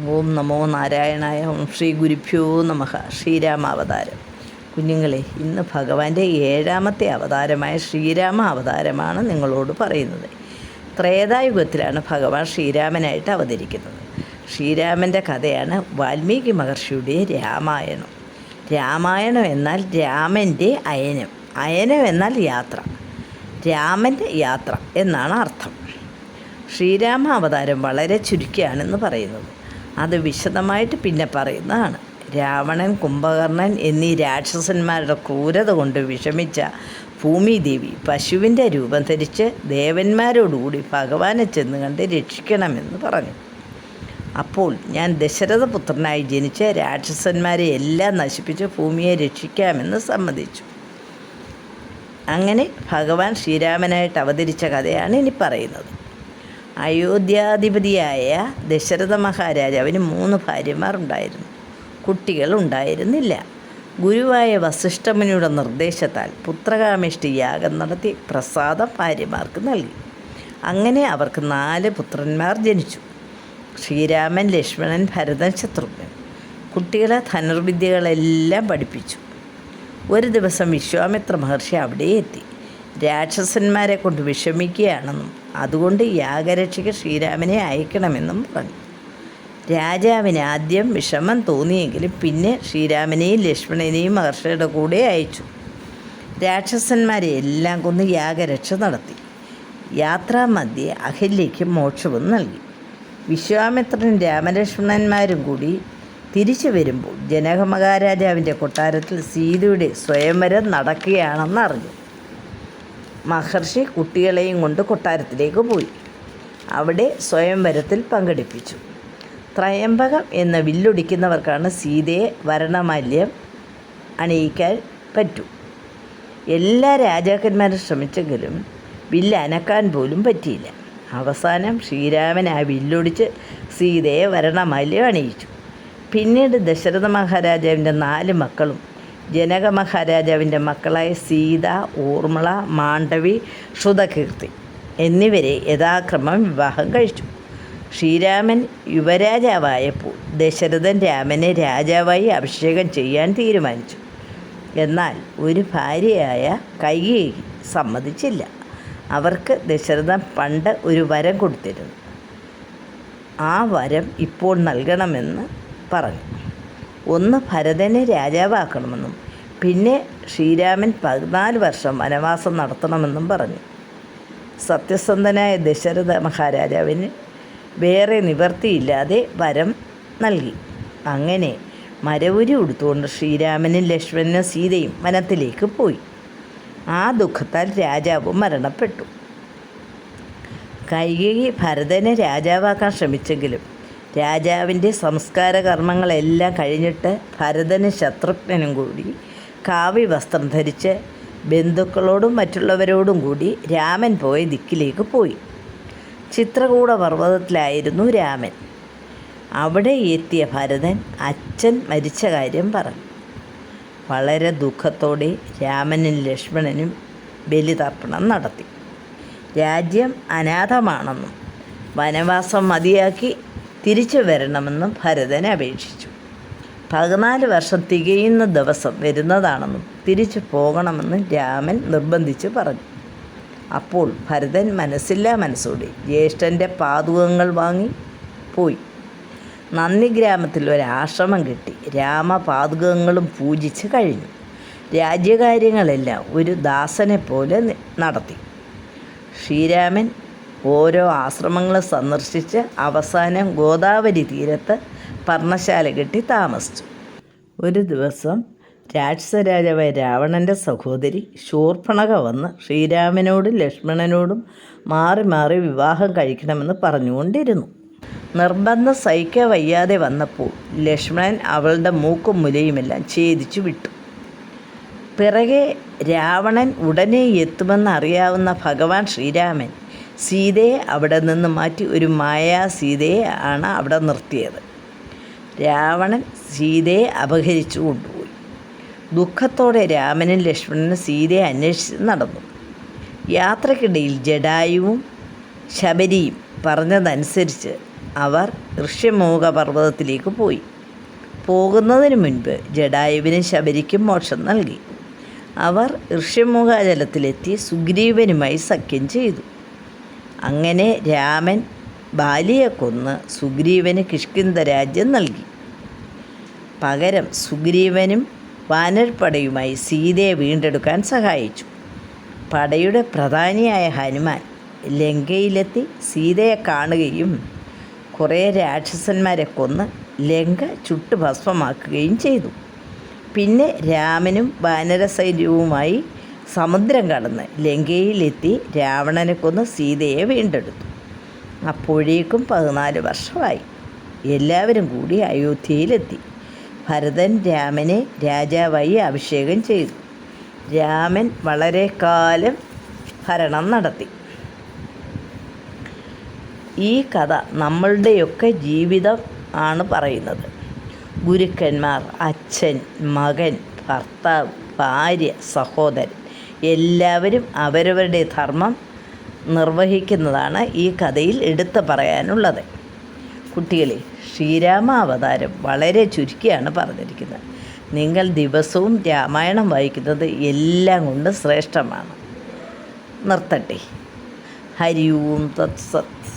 ഓം നമോ നാരായണായ ഓം ശ്രീ ഗുരുഭ്യോ നമഃ ശ്രീരാമാവതാരം. കുഞ്ഞുങ്ങളെ ഇന്ന് ഭഗവാന്റെ ഏഴാമത്തെ അവതാരമായ ശ്രീരാമ അവതാരമാണ് നിങ്ങളോട് പറയുന്നത്. ത്രേതായുഗത്തിലാണ് ഭഗവാൻ ശ്രീരാമനായിട്ട് അവതരിക്കുന്നത്. ശ്രീരാമന്റെ കഥയാണ് വാൽമീകി മഹർഷിയുടെ രാമായണം. രാമായണം എന്നാൽ രാമന്റെ അയനം അയനം എന്നാൽ യാത്ര രാമന്റെ യാത്ര എന്നാണ് അർത്ഥം. ശ്രീരാമ അവതാരം വളരെ ചുരുക്കിയാണെന്ന് പറയുന്നത്. അത് വിശദമായിട്ട് പിന്നെ പറയുന്നതാണ്. രാവണൻ കുംഭകർണൻ എന്നീ രാക്ഷസന്മാരുടെ ക്രൂരത കൊണ്ട് വിഷമിച്ച ഭൂമിദേവി പശുവിന്റെ രൂപം ധരിച്ച് ദേവന്മാരോടുകൂടി ഭഗവാനെ ചെന്ന് കണ്ട് രക്ഷിക്കണമെന്ന് പറഞ്ഞു. അപ്പോൾ ഞാൻ ദശരഥപുത്രനായി ജനിച്ച് രാക്ഷസന്മാരെ എല്ലാം നശിപ്പിച്ച് ഭൂമിയെ രക്ഷിക്കാമെന്ന് സമ്മതിച്ചു. അങ്ങനെ ഭഗവാൻ ശ്രീരാമനായിട്ട് അവതരിച്ച കഥയാണ് ഇനി പറയുന്നത്. അയോധ്യാധിപതിയായ ദശരഥ മഹാരാജാവിന് മൂന്ന് ഭാര്യമാരുണ്ടായിരുന്നു. കുട്ടികൾ ഉണ്ടായിരുന്നില്ല ഗുരുവായ വസിഷ്ഠമുനിയുടെ നിർദ്ദേശത്താൽ പുത്രകാമിഷ്ടി യാഗം നടത്തി പ്രസാദം ഭാര്യമാർക്ക് നൽകി. അങ്ങനെ അവർക്ക് നാല് പുത്രന്മാർ ജനിച്ചു. ശ്രീരാമൻ ലക്ഷ്മണൻ ഭരതൻ ശത്രുഘ്നൻ. കുട്ടികളെ ധനുർവിദ്യകളെല്ലാം പഠിപ്പിച്ചു. ഒരു ദിവസം വിശ്വാമിത്ര മഹർഷി അവിടെ എത്തി രാക്ഷസന്മാരെ കൊണ്ട് വിഷമിക്കുകയാണെന്നും അതുകൊണ്ട് യാഗരക്ഷിക ശ്രീരാമനെ അയക്കണമെന്നും പറഞ്ഞു. രാജാവിന് ആദ്യം വിഷമം തോന്നിയെങ്കിലും പിന്നെ ശ്രീരാമനെയും ലക്ഷ്മണനെയും മഹർഷിയുടെ കൂടെ അയച്ചു. രാക്ഷസന്മാരെ എല്ലാം കൊന്ന് യാഗരക്ഷ നടത്തി. യാത്രാമധ്യേ അഹല്യയ്ക്ക് മോക്ഷവും നൽകി. വിശ്വാമിത്രനും രാമലക്ഷ്മണന്മാരും കൂടി തിരിച്ചു വരുമ്പോൾ ജനക മഹാരാജാവിന്റെ കൊട്ടാരത്തിൽ സീതയുടെ സ്വയംവരം നടക്കുകയാണെന്ന് അറിഞ്ഞു മഹർഷി കുട്ടികളെയും കൊണ്ട് കൊട്ടാരത്തിലേക്ക് പോയി. അവിടെ സ്വയംവരത്തിൽ പങ്കെടുപ്പിച്ചു. ത്രയംബകം എന്ന വില്ലൊടിക്കുന്നവർക്കാണ് സീതയെ വരണമാല്യം അണിയിക്കാൻ പറ്റൂ. എല്ലാ രാജാക്കന്മാരും ശ്രമിച്ചെങ്കിലും വില്ല് അനക്കാൻ പോലും പറ്റിയില്ല. അവസാനം ശ്രീരാമൻ ആ വില്ലൊടിച്ച് സീതയെ വരണമാല്യം അണിയിച്ചു. പിന്നീട് ദശരഥ മഹാരാജാവിന്റെ നാല് മക്കളും ജനക മഹാരാജാവിന്റെ മക്കളായ സീത ഊർമിള മാണ്ഡവി ശ്രുതകീർത്തി എന്നിവരെ യഥാക്രമം വിവാഹം കഴിച്ചു. ശ്രീരാമൻ യുവരാജാവായപ്പോൾ ദശരഥൻ രാമനെ രാജാവായി അഭിഷേകം ചെയ്യാൻ തീരുമാനിച്ചു. എന്നാൽ ഒരു ഭാര്യയായ കൈകേയി സമ്മതിച്ചില്ല. അവർക്ക് ദശരഥൻ പണ്ട് ഒരു വരം കൊടുത്തിരുന്നു. ആ വരം ഇപ്പോൾ നൽകണമെന്ന് പറഞ്ഞു. ഒന്ന് ഭരതനെ രാജാവാക്കണമെന്നും പിന്നെ ശ്രീരാമൻ പതിനാല് വർഷം വനവാസം നടത്തണമെന്നും പറഞ്ഞു. സത്യസന്ധനായ ദശരഥ മഹാരാജാവിന് വേറെ നിവർത്തിയില്ലാതെ വരം നൽകി. അങ്ങനെ മരവുരി ഉടുത്തുകൊണ്ട് ശ്രീരാമനും ലക്ഷ്മണനും സീതയും വനത്തിലേക്ക് പോയി. ആ ദുഃഖത്താൽ രാജാവ് മരണപ്പെട്ടു. കൈകി ഭരതനെ രാജാവാക്കാൻ ശ്രമിച്ചെങ്കിലും രാജാവിന്റെ സംസ്കാര കർമ്മങ്ങളെല്ലാം കഴിഞ്ഞിട്ട് ഭരതനും ശത്രുഘ്നും കൂടി കാവ്യ വസ്ത്രം ധരിച്ച് ബന്ധുക്കളോടും മറ്റുള്ളവരോടും കൂടി രാമൻ പോയ ദിക്കിലേക്ക് പോയി. ചിത്രകൂട പർവതത്തിലായിരുന്നു രാമൻ. അവിടെ എത്തിയ ഭരതൻ അച്ഛൻ മരിച്ച കാര്യം പറഞ്ഞു. വളരെ ദുഃഖത്തോടെ രാമനും ലക്ഷ്മണനും ബലിതർപ്പണം നടത്തി. രാജ്യം അനാഥമാണെന്നും വനവാസം മതിയാക്കി തിരിച്ചു വരണമെന്നും ഭരതൻ അപേക്ഷിച്ചു. പതിനാല് വർഷം തികയുന്ന ദിവസം വരുന്നതാണെന്നും തിരിച്ചു പോകണമെന്നും രാമൻ നിർബന്ധിച്ച് പറഞ്ഞു. അപ്പോൾ ഭരതൻ മനസ്സില്ലാ മനസ്സോടെ ജ്യേഷ്ഠന്റെ പാതുകങ്ങൾ വാങ്ങി പോയി. നന്ദി ഗ്രാമത്തിൽ ഒരാശ്രമം രാമ രാമപാതുകങ്ങളും പൂജിച്ച് കഴിഞ്ഞു. രാജ്യകാര്യങ്ങളെല്ലാം ഒരു ദാസനെ പോലെ നടത്തി. ശ്രീരാമൻ ഓരോ ആശ്രമങ്ങളും സന്ദർശിച്ച് അവസാനം ഗോദാവരി തീരത്ത് പർണശാല കെട്ടി താമസിച്ചു. ഒരു ദിവസം രാക്ഷസരാജാവായ രാവണന്റെ സഹോദരി ശൂർപ്പണക വന്ന് ശ്രീരാമനോടും ലക്ഷ്മണനോടും മാറി മാറി വിവാഹം കഴിക്കണമെന്ന് പറഞ്ഞുകൊണ്ടിരുന്നു. നിർബന്ധം സഹിക്കാൻ വയ്യാതെ വന്നപ്പോൾ ലക്ഷ്മണൻ അവളുടെ മൂക്കും മുലയുമെല്ലാം ഛേദിച്ചു വിട്ടു. പിറകെ രാവണൻ ഉടനെ എത്തുമെന്നറിയാവുന്ന ഭഗവാൻ ശ്രീരാമൻ സീതയെ അവിടെ നിന്ന് മാറ്റി ഒരു മായാ സീതയെ ആണ് അവിടെ നിർത്തിയത്. രാവണൻ സീതയെ അപഹരിച്ചു കൊണ്ടുപോയി. ദുഃഖത്തോടെ രാമനും ലക്ഷ്മണനും സീതയെ അന്വേഷിച്ച് നടന്നു. യാത്രക്കിടയിൽ ജഡായുവും ശബരിയും പറഞ്ഞതനുസരിച്ച് അവർ ഋഷ്യമോഹ പർവതത്തിലേക്ക് പോയി. പോകുന്നതിന് മുൻപ് ജഡായുവിന് ശബരിക്കും മോക്ഷം നൽകി. അവർ ഋഷ്യമോഹ ജലത്തിലെത്തി സുഗ്രീവനുമായി സഖ്യം ചെയ്തു. അങ്ങനെ രാമൻ ബാലിയെ കൊന്ന് സുഗ്രീവന് കിഷ്കിന്ധ രാജ്യം നൽകി. പകരം സുഗ്രീവനും വാനൽപ്പടയുമായി സീതയെ വീണ്ടെടുക്കാൻ സഹായിച്ചു. പടയുടെ പ്രധാനിയായ ഹനുമാൻ ലങ്കയിലെത്തി സീതയെ കാണുകയും കുറേ രാക്ഷസന്മാരെ കൊന്ന് ലങ്ക ചുട്ടു ഭസ്മമാക്കുകയും ചെയ്തു. പിന്നെ രാമനും വാനര സൈന്യവുമായി സമുദ്രം കടന്ന് ലങ്കയിലെത്തി രാവണനെ കൊന്ന് സീതയെ വീണ്ടെടുത്തു. അപ്പോഴേക്കും പതിനാല് വർഷമായി. എല്ലാവരും കൂടി അയോധ്യയിലെത്തി. ഭരതൻ രാമനെ രാജാവായി അഭിഷേകം ചെയ്തു. രാമൻ വളരെ കാലം ഭരണം നടത്തി. ഈ കഥ നമ്മളുടെയൊക്കെ ജീവിതം ആണ് പറയുന്നത്. ഗുരുക്കന്മാർ അച്ഛൻ മകൻ ഭർത്താവ് ഭാര്യ സഹോദരൻ എല്ലാവരും അവരവരുടെ ധർമ്മം നിർവഹിക്കുന്നതാണ് ഈ കഥയിൽ എടുത്തു പറയാനുള്ളത്. കുട്ടികളെ ശ്രീരാമാവതാരം വളരെ ചുരുക്കിയാണ് പറഞ്ഞിരിക്കുന്നത്. നിങ്ങൾ ദിവസവും രാമായണം വായിക്കുന്നത് എല്ലാം കൊണ്ട് ശ്രേഷ്ഠമാണ്. നിർത്തട്ടെ. ഹരി ഓം തത്സത്.